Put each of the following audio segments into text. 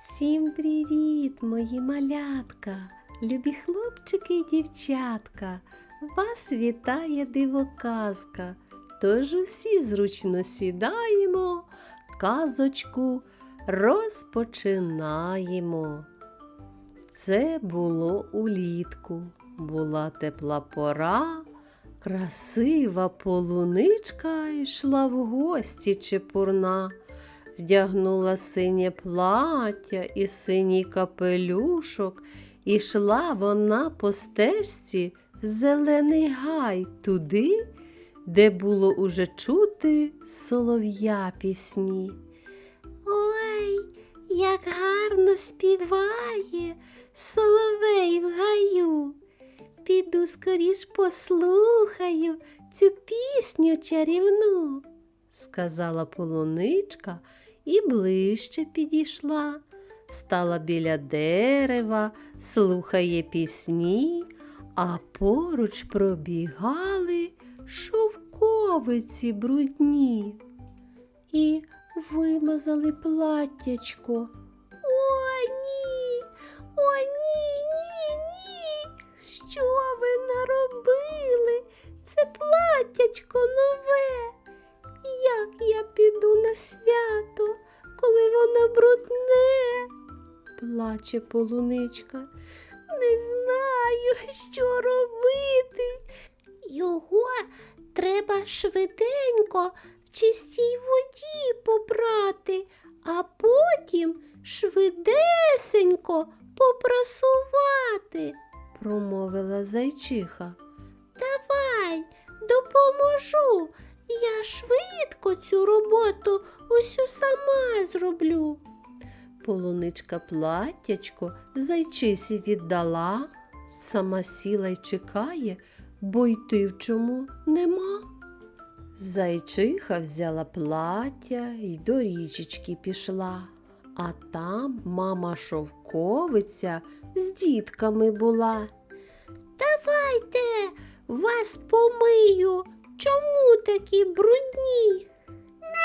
Всім привіт, мої малятка, любі хлопчики і дівчатка. Вас вітає дивоказка. Тож усі зручно сідаємо, казочку розпочинаємо. Це було улітку, була тепла пора, красива полуничка йшла в гості чепурна вдягнула синє плаття і синій капелюшок, ішла вона по стежці в зелений гай туди, де було уже чути солов'я пісні. Ой, як гарно співає соловей в гаю. Піду скоріш послухаю цю пісню чарівну, сказала полуничка і ближче підійшла, стала біля дерева, слухає пісні, а поруч пробігали шовковиці брудні і вимазали платтячко. О, ні, о, ні, ні, ні. Що ви наробили? Це платтячко нове. Як я піду на свято, Плаче полуничка. Не знаю, що робити. Його треба швиденько в чистій воді попрати, а потім швидесенько попрасувати, промовила зайчиха. Давай, допоможу. Я швидко цю роботу усю сама зроблю. Полуничка платтячко зайчисі віддала, сама сіла й чекає, бо йти в чому нема. Зайчиха взяла плаття й до річечки пішла, а там мама шовковиця з дітками була. Давайте вас помию. Чому такі брудні?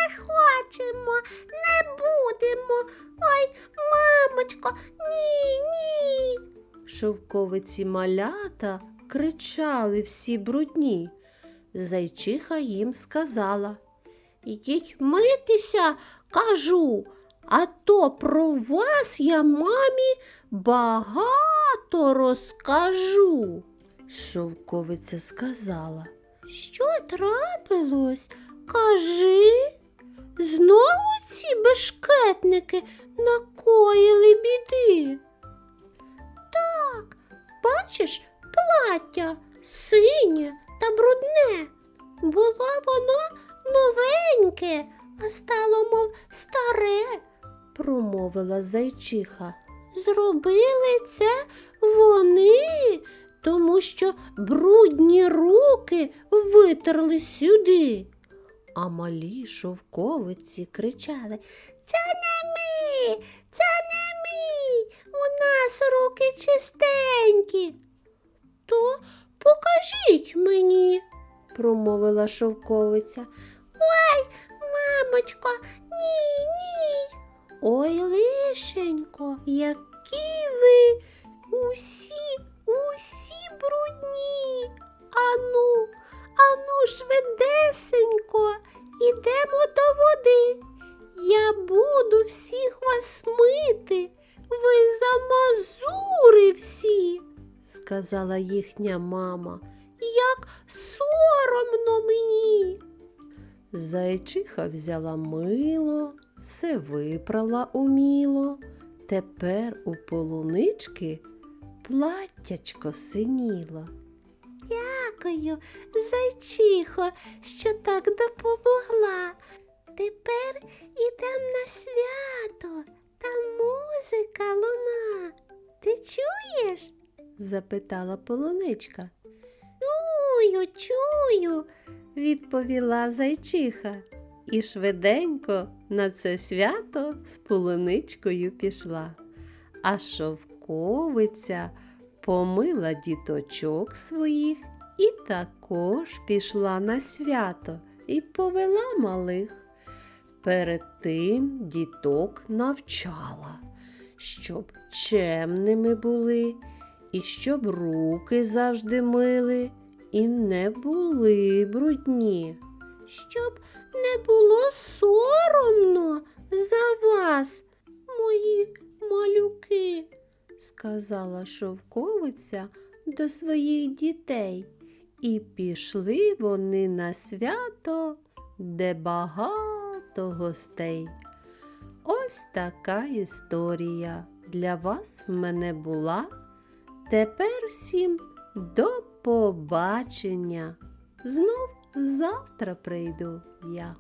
Не хочемо, не будемо. Ой, мамочко, ні, ні. Шовковиці малята кричали всі брудні. Зайчиха їм сказала Ідіть митися, кажу, а то про вас я мамі багато розкажу. Шовковиця сказала. Що трапилось? Кажи. Знову ці бешкетники накоїли біди. Так, бачиш, плаття синє та брудне. Було воно новеньке, а стало, мов старе, промовила зайчиха. Зробили це вони, тому що брудні руки витерли сюди. А малі шовковиці кричали Це не ми, це не ми. У нас руки чистенькі. То покажіть мені, промовила шовковиця. Ой, мамочко, ні, ні. Ой, лишенько, які ви усі, усі брудні. Ану, ану, швидесенько, ідемо до води. Я буду всіх вас мити. Ви замазури всі, сказала їхня мама. Як соромно мені. Зайчиха взяла мило, все випрала уміло. Тепер у полунички платтячко синіло. Дякую, зайчихо, що так допомогла. Тепер ідем на свято, там музика луна. Ти чуєш? запитала полуничка. Чую, чую, відповіла зайчиха і швиденько на це свято з полуничкою пішла. А шовковиця помила діточок своїх і також пішла на свято і повела малих. Перед тим діток навчала, щоб чемними були, і щоб руки завжди мили, і не були брудні. Щоб не було соромно за вас, мої малюки. сказала шовковиця до своїх дітей, і пішли вони на свято, де багато гостей. Ось така історія для вас в мене була. Тепер всім до побачення. Знов завтра прийду я.